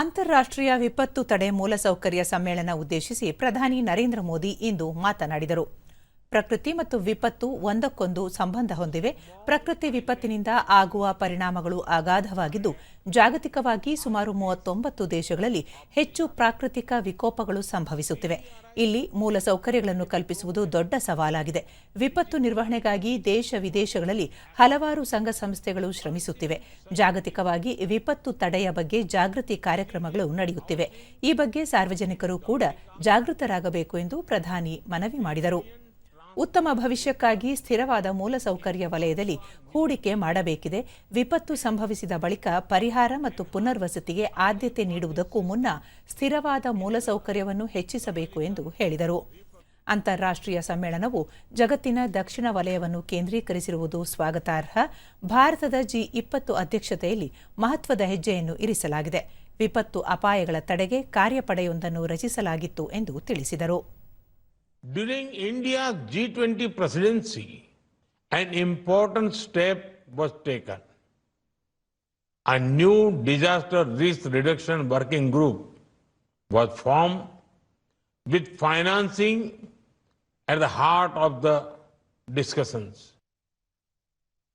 ಅಂತಾರಾಷ್ಟ್ರೀಯ ವಿಪತ್ತು ತಡೆ ಮೂಲಸೌಕರ್ಯ ಸಮ್ಮೇಳನ ಉದ್ದೇಶಿಸಿ ಪ್ರಧಾನಿ ನರೇಂದ್ರ ಮೋದಿ ಇಂದು ಮಾತನಾಡಿದರು. ಪ್ರಕೃತಿ ಮತ್ತು ವಿಪತ್ತು ಒಂದಕ್ಕೊಂದು ಸಂಬಂಧ ಹೊಂದಿವೆ. ಪ್ರಕೃತಿ ವಿಪತ್ತಿನಿಂದ ಆಗುವ ಪರಿಣಾಮಗಳು ಅಗಾಧವಾಗಿದ್ದು, ಜಾಗತಿಕವಾಗಿ ಸುಮಾರು ಮೂವತ್ತೊಂಬತ್ತು ದೇಶಗಳಲ್ಲಿ ಹೆಚ್ಚು ಪ್ರಾಕೃತಿಕ ವಿಕೋಪಗಳು ಸಂಭವಿಸುತ್ತಿವೆ. ಇಲ್ಲಿ ಮೂಲಸೌಕರ್ಯಗಳನ್ನು ಕಲ್ಪಿಸುವುದು ದೊಡ್ಡ ಸವಾಲಾಗಿದೆ. ವಿಪತ್ತು ನಿರ್ವಹಣೆಗಾಗಿ ದೇಶ ವಿದೇಶಗಳಲ್ಲಿ ಹಲವಾರು ಸಂಘ ಸಂಸ್ಥೆಗಳು ಶ್ರಮಿಸುತ್ತಿವೆ. ಜಾಗತಿಕವಾಗಿ ವಿಪತ್ತು ತಡೆಯ ಬಗ್ಗೆ ಜಾಗೃತಿ ಕಾರ್ಯಕ್ರಮಗಳು ನಡೆಯುತ್ತಿವೆ. ಈ ಬಗ್ಗೆ ಸಾರ್ವಜನಿಕರು ಕೂಡ ಜಾಗೃತರಾಗಬೇಕು ಎಂದು ಪ್ರಧಾನಿ ಮನವಿ ಮಾಡಿದರು. ಉತ್ತಮ ಭವಿಷ್ಯಕ್ಕಾಗಿ ಸ್ಥಿರವಾದ ಮೂಲಸೌಕರ್ಯ ವಲಯದಲ್ಲಿ ಹೂಡಿಕೆ ಮಾಡಬೇಕಿದೆ. ವಿಪತ್ತು ಸಂಭವಿಸಿದ ಬಳಿಕ ಪರಿಹಾರ ಮತ್ತು ಪುನರ್ವಸತಿಗೆ ಆದ್ಯತೆ ನೀಡುವುದಕ್ಕೂ ಮುನ್ನ ಸ್ಥಿರವಾದ ಮೂಲಸೌಕರ್ಯವನ್ನು ಹೆಚ್ಚಿಸಬೇಕು ಎಂದು ಹೇಳಿದರು. ಅಂತಾರಾಷ್ಟ್ರೀಯ ಸಮ್ಮೇಳನವು ಜಗತ್ತಿನ ದಕ್ಷಿಣ ವಲಯವನ್ನು ಕೇಂದ್ರೀಕರಿಸಿರುವುದು ಸ್ವಾಗತಾರ್ಹ. ಭಾರತದ ಜಿ ಇಪ್ಪತ್ತು ಅಧ್ಯಕ್ಷತೆಯಲ್ಲಿ ಮಹತ್ವದ ಹೆಜ್ಜೆಯನ್ನು ಇರಿಸಲಾಗಿದೆ. ವಿಪತ್ತು ಅಪಾಯಗಳ ತಡೆಗೆ ಕಾರ್ಯಪಡೆಯೊಂದನ್ನು ರಚಿಸಲಾಗಿತ್ತು ಎಂದು ತಿಳಿಸಿದರು. During India's G20 presidency, an important step was taken. A new disaster risk reduction working group was formed with financing at the heart of the discussions.